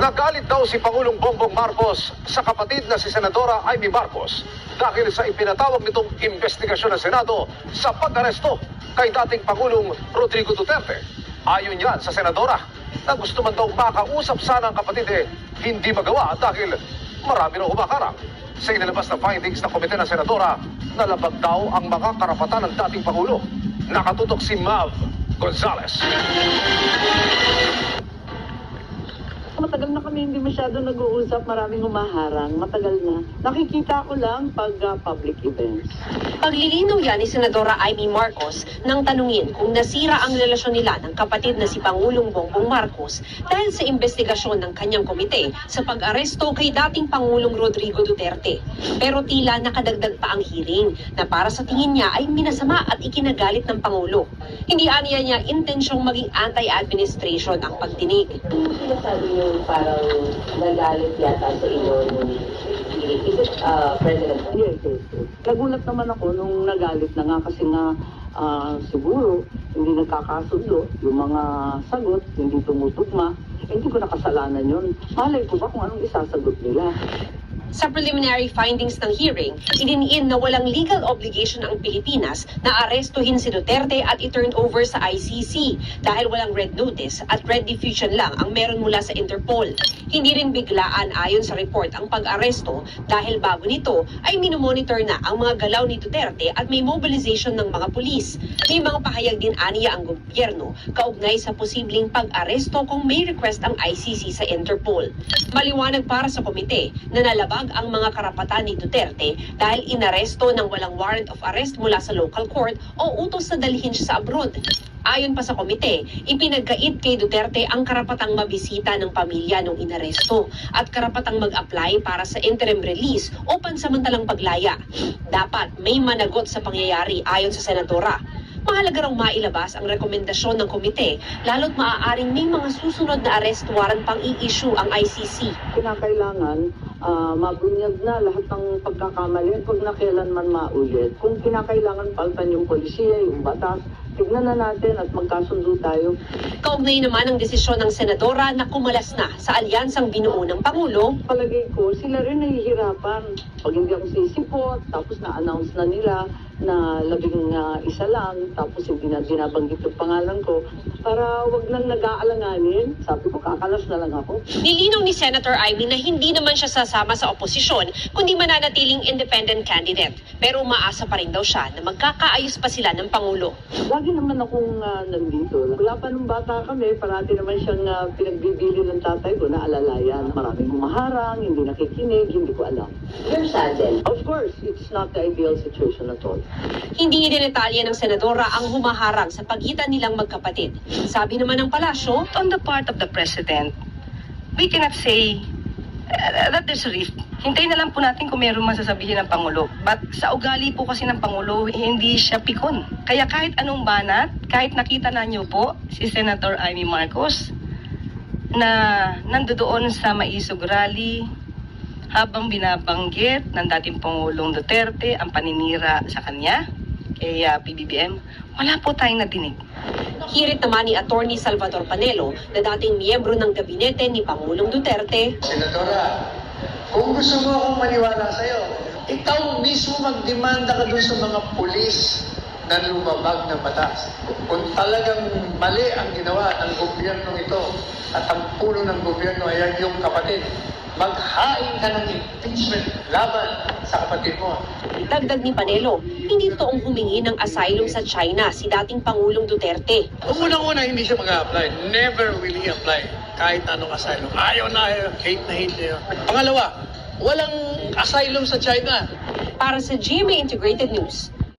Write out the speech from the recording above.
Nagalit daw si Pangulong Bongbong Marcos sa kapatid na si Senadora Amy Marcos dahil sa ipinatawag nitong investigasyon ng Senado sa pag-aresto kay dating Pangulong Rodrigo Duterte. Ayon yan sa Senadora na gusto man daw makausap sana ang kapatid eh hindi magawa dahil marami raw humaharang. Sa inilabas na findings ng komite ng Senadora, nalabag daw ang mga karapatan ng dating Pangulo. Nakatutok si Mav Gonzales. Matagal na kami hindi masyado nag-uusap, maraming humaharang, matagal na. Nakikita ko lang pag ah, public events. Paglilinaw yan ni Senadora Amy Marcos nang tanungin kung nasira ang relasyon nila ng kapatid na si Pangulong Bongbong Marcos dahil sa investigasyon ng kanyang komite sa pag-aresto kay dating Pangulong Rodrigo Duterte. Pero tila nakadagdag pa ang hearing na para sa tingin niya ay minasama at ikinagalit ng Pangulo. Hindi aniya niya intensyong maging anti-administration ang pagdinig. Sinasabi niyo parang nagalit yata sa inyo nung is it uh, President? Yes, yes, yes. Nagulat naman ako nung nagalit na nga kasi nga ah, siguro hindi nagkakasundo yung mga sagot, hindi tumutugma. Eh, hindi ko nakasalanan yun. Malay ko ba kung anong isasagot nila? Sa preliminary findings ng hearing, idiniin na walang legal obligation ang Pilipinas na arestuhin si Duterte at i-turn over sa ICC dahil walang red notice at red diffusion lang ang meron mula sa Interpol. Hindi rin biglaan ayon sa report ang pag-aresto dahil bago nito ay minomonitor na ang mga galaw ni Duterte at may mobilization ng mga pulis. May mga pahayag din aniya ang gobyerno kaugnay sa posibleng pag-aresto kung may request ang ICC sa Interpol. Maliwanag para sa komite na nalabag ang mga karapatan ni Duterte dahil inaresto ng walang warrant of arrest mula sa local court o utos na dalhin siya sa abroad. Ayon pa sa komite, ipinagkait kay Duterte ang karapatang mabisita ng pamilya nung inaresto at karapatang mag-apply para sa interim release o pansamantalang paglaya. Dapat may managot sa pangyayari ayon sa senadora. Mahalaga raw mailabas ang rekomendasyon ng komite lalo't maaaring may mga susunod na arrest warrant pang i-issue ang ICC. kinakailangan ah, mabunyag na lahat ng pagkakamali kung na kailanman maulit. Kung kinakailangan paltan yung polisiya, yung batas, tignan na natin at magkasundo tayo. Kaugnay naman ang desisyon ng senadora na kumalas na sa alyansang binuo ng Pangulo Palagay ko, sila rin nahihirapan. Pag hindi ako sisipot, tapos na-announce na nila na labing ah, isa lang, tapos hindi na binabanggit yung pangalan ko, para wag nang nag-aalanganin. Sabi ko, kakalas na lang ako. Nilinaw ni Senator Amy na hindi naman siya sasama sa oposisyon kundi mananatiling independent candidate. Pero umaasa pa rin daw siya na magkakaayos pa sila ng Pangulo. Lagi naman akong ah, nandito. Wala pa nung bata kami, parati naman siyang ah, pinagbibili ng tatay ko na alalayan. Maraming humaharang, hindi nakikinig, hindi ko alam. You're saddened? Of course, it's not the ideal situation at all. Hindi idinetalye ng senadora ang humaharang sa pagitan nilang magkapatid. Sabi naman ng palasyo, on the part of the president, we cannot say uh, that there's a. Hintayin na lang po natin kung meron man sasabihin ng Pangulo. But sa ugali po kasi ng Pangulo, hindi siya pikon. Kaya kahit anong banat, kahit nakita na niyo po si Senator Amy Marcos na nandoon sa Maisog Rally habang binabanggit ng dating Pangulong Duterte ang paninira sa kanya kay uh, PBBM, wala po tayong nadinig. hirit naman ni Attorney Salvador Panelo na dating miyembro ng gabinete ni Pangulong Duterte Senadora, kung gusto mo akong maniwala sa'yo, ikaw mismo magdemanda ka dun sa mga pulis na lumabag ng batas. Kung talagang mali ang ginawa ng gobyernong ito at ang puno ng gobyerno ay ang iyong kapatid, maghain ka ng impeachment laban sa kapatid mo. Dagdag ni Panelo, hindi totoong humingi ng asylum sa China si dating Pangulong Duterte. Unang-una, hindi siya mag-apply. Never will he apply. Kahit anong asylum. Ayaw na ayaw. Hate na hate niya. Pangalawa, walang asylum sa China. Para sa GMA Integrated News,